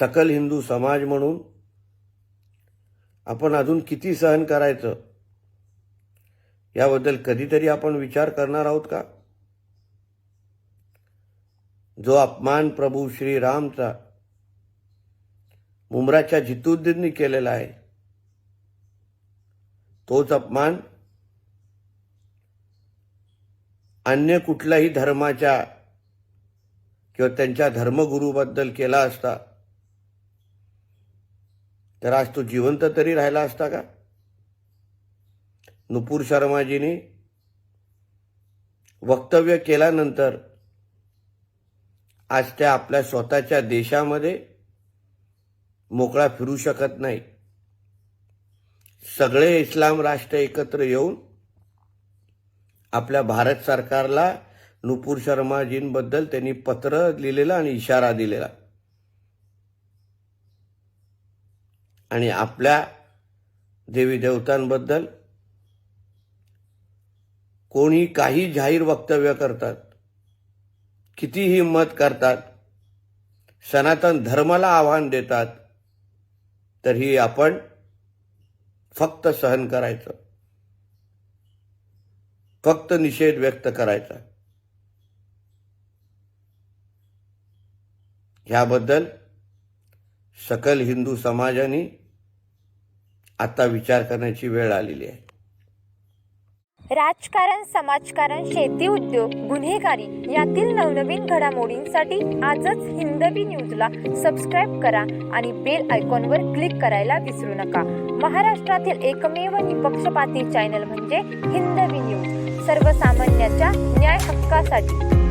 सकल हिंदू समाज म्हणून आपण अजून किती सहन करायचं? याबद्दल कधीतरी आपण विचार करणार आहोत का? जो अपमान प्रभू श्रीरामचा मुमराच्या जितुद्दीननी केलेला आहे तोच अपमान अन्य कुठल्याही धर्माच्या किंवा त्यांच्या धर्मगुरूबद्दल केला असता तर आज तो जिवंत तरी राहिला असता का? नुपूर शर्माजीने वक्तव्य केल्यानंतर आज त्या आपल्या स्वतःच्या देशामध्ये मोकळा फिरू शकत नाही. सगळे इस्लाम राष्ट्र एकत्र येऊन आपल्या भारत सरकारला नुपूर शर्माजींबद्दल त्यांनी पत्र लिहिलेलं आणि इशारा दिलेला. आणि आपल्या देवी देवतांबद्दल कोणी काही जाहीर वक्तव्य करतात किती हिंमत करतात सनातन धर्माला आव्हान देतात तरीही आपण फक्त सहन करायचं. फक्त निषेध व्यक्त करायचा. ह्याबद्दल सकल हिंदू समाजाने आता विचार करण्याची वेळ आलेली आहे. राजकारण समाजकारण शेती उद्योग गुन्हेगारी यातील नवनवीन घडामोडींसाठी आजच हिंदवी न्यूजला सबस्क्राईब करा आणि बेल आयकॉनवर क्लिक करायला विसरू नका. महाराष्ट्रातील एकमेव निपक्षपाती चॅनल म्हणजे हिंदवी न्यूज सर्वसामान्याच्या न्याय हक्कासाठी.